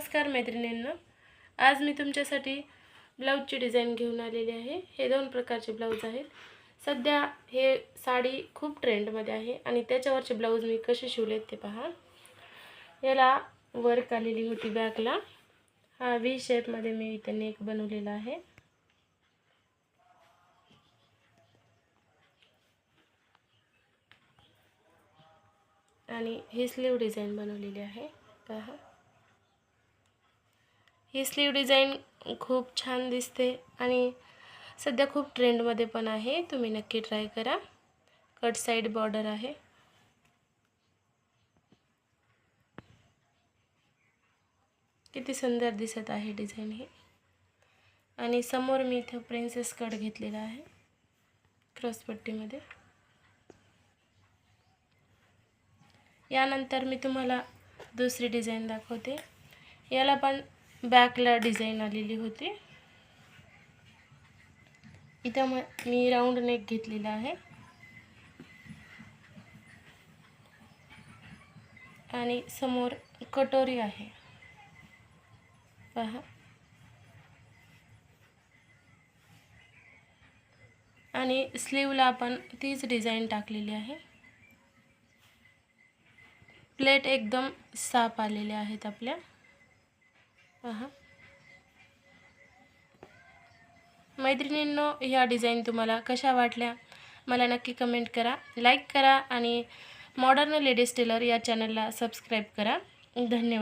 नमस्कार मैत्रिणींना. आज मी तुमच्यासाठी ब्लाऊजची डिझाईन घेऊन आलेली आहे. हे दोन प्रकारचे ब्लाऊज आहेत. सध्या हे साडी खूप ट्रेंडमध्ये आहे आणि त्याच्यावरचे ब्लाऊज मी कसे शिवलेत ते पहा. याला वर्क आलेली होती बॅकला हा व्ही शेपमध्ये मी इथे नेक बनवलेला आहे. आणि ही स्लीव डिझाईन बनवलेली आहे. पहा. ही स्लीव डिझाईन खूप छान दिसते आणि सध्या खूप ट्रेंडमध्ये पण आहे. तुम्ही नक्की ट्राय करा. कट साईड बॉर्डर आहे. किती सुंदर दिसत आहे डिझाईन ही. आणि समोर मी इथं प्रिन्सेस कट घेतलेला आहे. क्रॉसपट्टीमध्ये यानंतर मी तुम्हाला दुसरी डिझाईन दाखवते. याला पण बॅकला डिझाईन आलेली होती. इथं म मी राऊंड नेक घेतलेला आहे. आणि समोर कटोरी आहे. पहा. आणि स्लीवला आपण तीच डिझाईन टाकलेली आहे. प्लेट एकदम साफ आलेल्या आहेत आपल्या. मैत्रिणींनो ह्या डिझाईन तुम्हाला कशा वाटल्या? मला नक्की कमेंट करा लाईक करा आणि मॉडर्न लेडीज टेलर या चॅनलला सबस्क्राईब करा. धन्यवाद.